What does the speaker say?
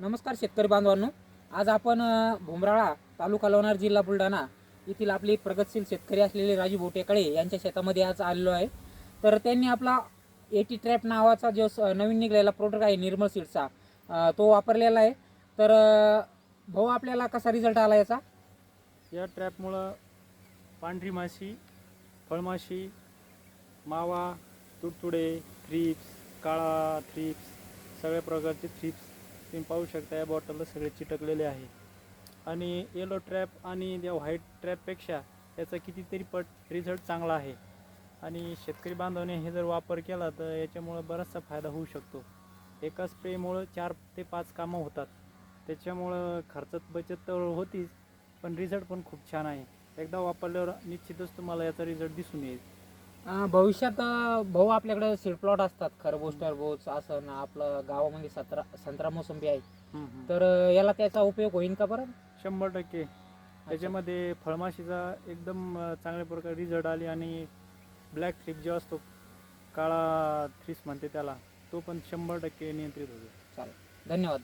नमस्कार शेतकरी बांधवांनो. आज आपण भुमराळा तालुका लोणार जिल्हा बुलढाणा येथील आपले प्रगतशील शेतकरी असलेले राजू बोटेकळे यांच्या शेतामध्ये आज आलेलो आहे. तर त्यांनी आपला एटी ट्रॅप नावाचा जो स- नवीन निघालेला प्रोडक्ट आहे निर्मल सीडचा तो वापरलेला आहे. तर भाऊ आपल्याला कसा रिझल्ट आला याचा? या ट्रॅपमुळं पांढरी माशी फळमाशी मावा तुडतुडे थ्रिप्स काळा थ्रिप्स सगळ्या प्रकारचे थ्रिप्स तुम्ही पाहू शकता या बॉटलला सगळे चिटकलेले आहे आणि येलो ट्रॅप आणि त्या व्हाईट ट्रॅपपेक्षा याचा कितीतरी पट रिझल्ट चांगला आहे. आणि शेतकरी बांधवाने हे जर वापर केला तर याच्यामुळं बराचसा फायदा होऊ शकतो. एका स्प्रेमुळं चार ते पाच कामं होतात. त्याच्यामुळं खर्चात बचत तर होतीच पण रिझल्ट पण खूप छान आहे. एकदा वापरल्यावर निश्चितच तुम्हाला याचा रिझल्ट दिसून येईल. अ, भविष्यात अ, भाऊ आपल्याकडे सीड प्लॉट असतात खरबूज टरबूज असं ना आपलं गावामध्ये सतरा संत्रा मोसंबी आहे. तर तर अ, याला त्याचा उपयोग होईल का बरं? शंभर टक्के. त्याच्यामध्ये फळमाशीचा एकदम अं, चांगल्या प्रकारे रिझल्ट आली आणि ब्लॅक थ्रिप जो असतो काळा थ्रिप्स म्हणते त्याला तो पण शंभर टक्के नियंत्रित होतो. चालेल. धन्यवाद.